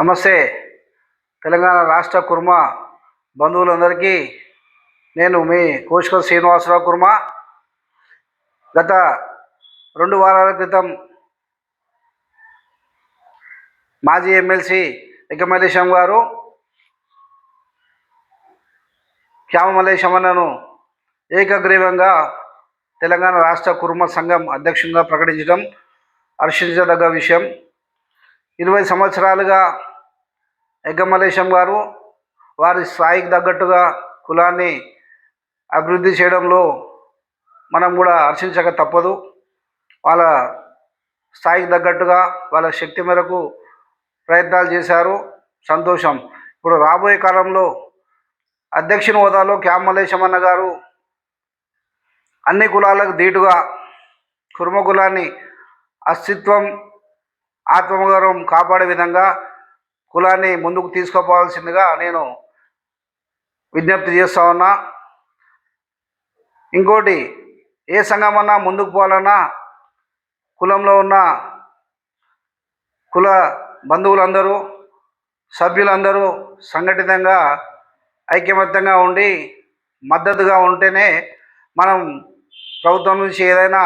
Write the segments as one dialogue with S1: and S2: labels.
S1: నమస్తే. తెలంగాణ రాష్ట్ర కుర్మ బంధువులందరికీ నేను మీ కోశిక శ్రీనివాసరావు కుర్మ. గత రెండు వారాల క్రితం మాజీ ఎమ్మెల్సీ ఎక్కమల్లేశం గారు శ్యామమల్లేశమన్నను ఏకగ్రీవంగా తెలంగాణ రాష్ట్ర కుర్మ సంఘం అధ్యక్షునిగా ప్రకటించడం హర్షించదగ్గ విషయం. ఇరవై సంవత్సరాలుగా ఎగ్గమలేశం గారు వారి స్థాయికి తగ్గట్టుగా కులాన్ని అభివృద్ధి చేయడంలో మనం కూడా హర్షించక తప్పదు. వాళ్ళ స్థాయికి తగ్గట్టుగా వాళ్ళ శక్తి మేరకు ప్రయత్నాలు చేశారు. సంతోషం. ఇప్పుడు రాబోయే కాలంలో అధ్యక్షుని హోదాలో క్యామ్ మల్లేశం అన్న గారు అన్ని కులాలకు ధీటుగా కుర్మ కులాన్ని అస్తిత్వం ఆత్మగౌరవం కాపాడే విధంగా కులాన్ని ముందుకు తీసుకోపోవాల్సిందిగా నేను విజ్ఞప్తి చేస్తా ఉన్నా. ఇంకోటి ఏ సంఘమన్నా ముందుకు పోవాలన్నా కులంలో ఉన్న కుల బంధువులందరూ సభ్యులందరూ సంఘటితంగా ఐక్యమత్యంగా ఉండి మద్దతుగా ఉంటేనే మనం ప్రభుత్వం నుంచి ఏదైనా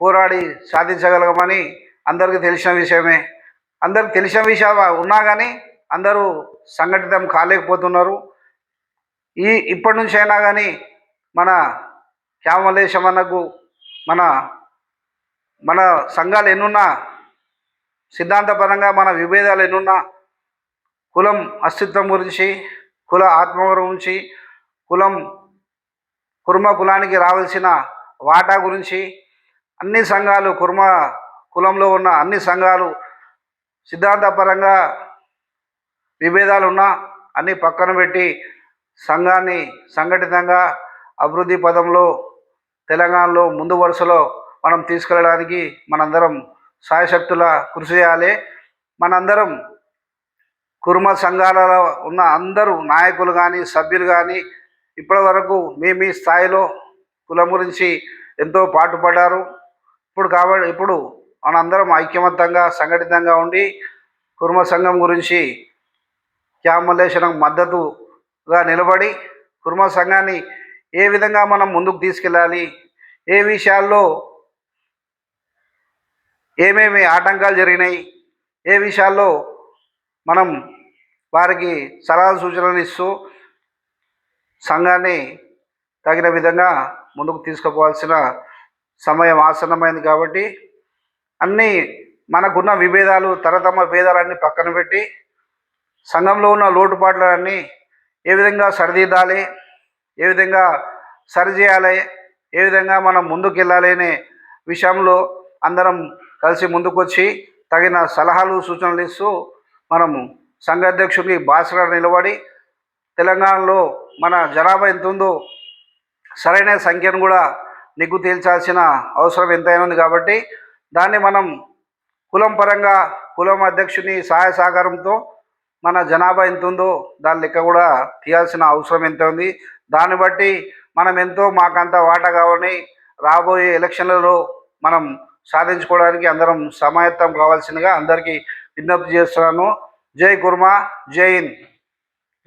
S1: పోరాడి సాధించగలగమని అందరికీ తెలిసిన విషయమే. అందరికి తెలిసిన విషయం ఉన్నా కానీ అందరూ సంఘటితం కాలేకపోతున్నారు. ఈ ఇప్పటి నుంచి అయినా కానీ మన శ్యామలేశమన్నకు మన మన సంఘాలు ఎన్నున్నా సిద్ధాంతపరంగా మన విభేదాలు ఎన్నున్నా కులం అస్తిత్వం గురించి కుల ఆత్మ గురించి కులం కుర్మ కులానికి రావాల్సిన వాటా గురించి అన్ని సంఘాలు కుర్మ కులంలో ఉన్న అన్ని సంఘాలు సిద్ధాంతపరంగా విభేదాలు ఉన్నా అన్ని పక్కన పెట్టి సంఘాన్ని సంఘటితంగా అభివృద్ధి పదంలో తెలంగాణలో ముందు వరుసలో మనం తీసుకెళ్ళడానికి మనందరం సాయశక్తుల కృషి చేయాలి. మనందరం కుర్మ సంఘాలలో ఉన్న అందరూ నాయకులు కానీ సభ్యులు కానీ ఇప్పటి వరకు మీ మీ స్థాయిలో కులం గురించి ఎంతో పాటుపడ్డారు. ఇప్పుడు కాబట్టి ఇప్పుడు మనందరం ఐక్యమత్యంగా సంఘటితంగా ఉండి కుర్మ సంఘం గురించి క్యామలేషనం మద్దతుగా నిలబడి కుర్మ సంఘాన్ని ఏ విధంగా మనం ముందుకు తీసుకెళ్ళాలి ఏ విషయాల్లో ఏమేమి ఆటంకాలు జరిగినాయి ఏ విషయాల్లో మనం వారికి సలహా సూచనలు ఇస్తూ సంఘాన్ని తగిన విధంగా ముందుకు తీసుకుపోవాల్సిన సమయం ఆసన్నమైంది కాబట్టి అన్నీ మనకున్న విభేదాలు తరతమ భేదాలన్నీ పక్కన పెట్టి సంఘంలో ఉన్న లోటుపాట్లన్నీ ఏ విధంగా సరిదిద్దాలి ఏ విధంగా సరిచేయాలి ఏ విధంగా మనం ముందుకెళ్ళాలి అనే విషయంలో అందరం కలిసి ముందుకొచ్చి తగిన సలహాలు సూచనలు ఇస్తూ మనము సంఘ అధ్యక్షుడికి బాసగా నిలబడి తెలంగాణలో మన జనాభా ఎంత ఉందో సరైన సంఖ్యను కూడా నిగ్గు తేల్చాల్సిన అవసరం ఎంతైనా ఉంది కాబట్టి దాన్ని మనం కులం పరంగా కులం అధ్యక్షుని సహాయ సహకారంతో మన జనాభా ఎంత ఉందో దాని లెక్క కూడా తీయాల్సిన అవసరం ఎంత ఉంది. దాన్ని బట్టి మనం ఎంతో మాకంత వాటా కావని రాబోయే ఎలక్షన్లలో మనం సాధించుకోవడానికి అందరం సమాయత్తం కావాల్సిందిగా అందరికీ విజ్ఞప్తి చేస్తున్నాను. జై కుర్మా జై హింద్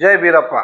S1: జై బీరప్ప.